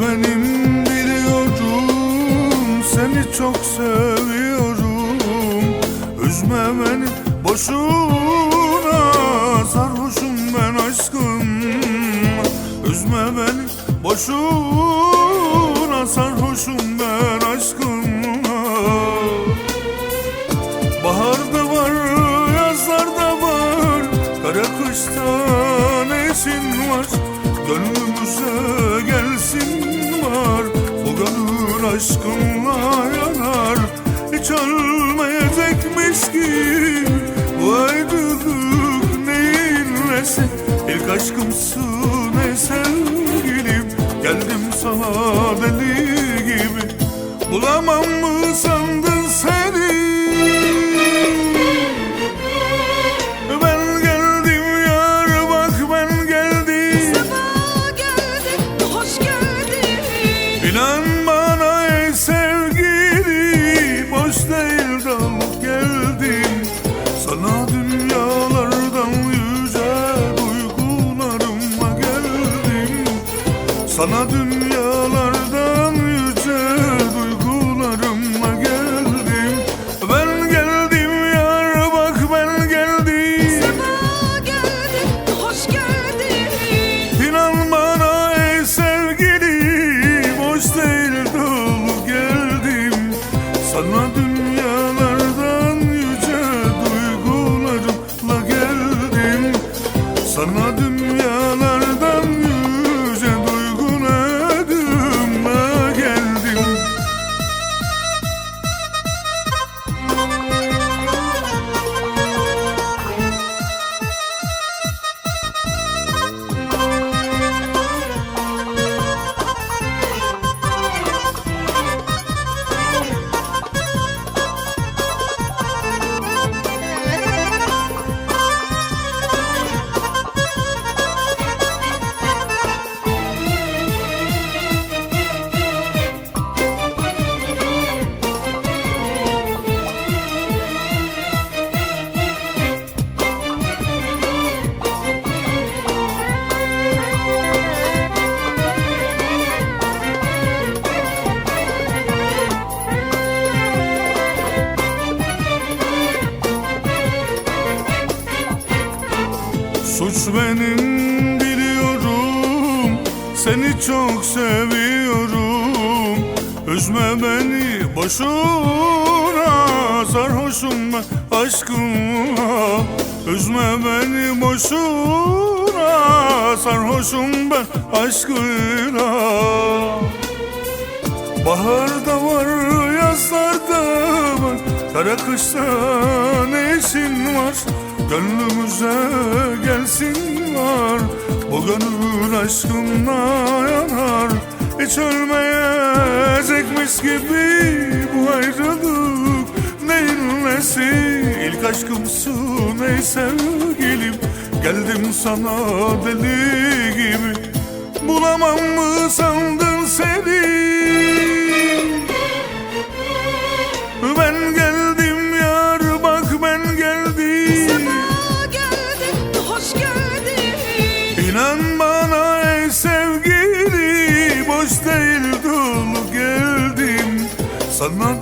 benim biliyorum Seni çok seviyorum. Üzme beni boşuna. Sarhoşum ben aşkım. Üzme beni boşuna. Sarhoşum ben gelsin var Bu gönül aşkınla yanar. Hiç ölmeyecekmiş gibi Bu ayrılık neyin nesi İlk aşkımsın ey sevgilim Geldim sana deli gibi. Bulamam Sana dünyalardan benim biliyorum. Seni çok seviyorum. Üzme beni boşuna. Sarhoşum ben aşkına Üzme beni boşuna. Sarhoşum ben aşkına Baharda var, yazlarda Kara kışta neşin var Gönlümüze gelsin var Bu gönül aşkınla yanar Hiç ölmeyecekmiş gibi Bu ayrılık. Neyin nesi İlk aşkımsın ey sevgilim. Geldim sana deli gibi Bulamam mı sandın seni Sana